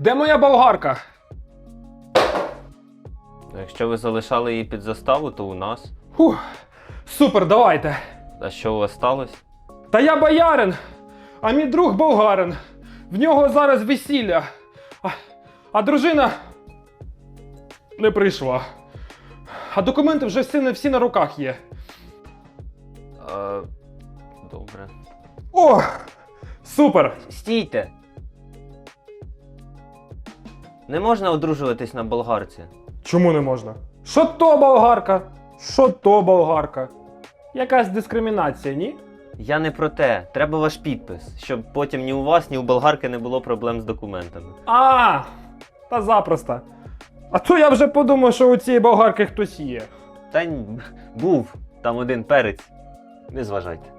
Де моя болгарка? Якщо ви залишали її під заставу, то у нас. Фух, супер, давайте. А що у вас сталося? Та я боярин, а мій друг болгарин. В нього зараз весілля. А, а дружина не прийшла. А документи вже всі, на- всі на руках є. А, добре. О! Супер! Стійте! Не можна одружуватись на болгарці. Чому не можна? Що то болгарка? Що то болгарка? Якась дискримінація, ні? Я не про те. Треба ваш підпис, щоб потім ні у вас, ні у болгарки не було проблем з документами. А, та запросто. А то я вже подумав, що у цієї болгарки хтось є. Та ні, був там один перець. Не зважайте.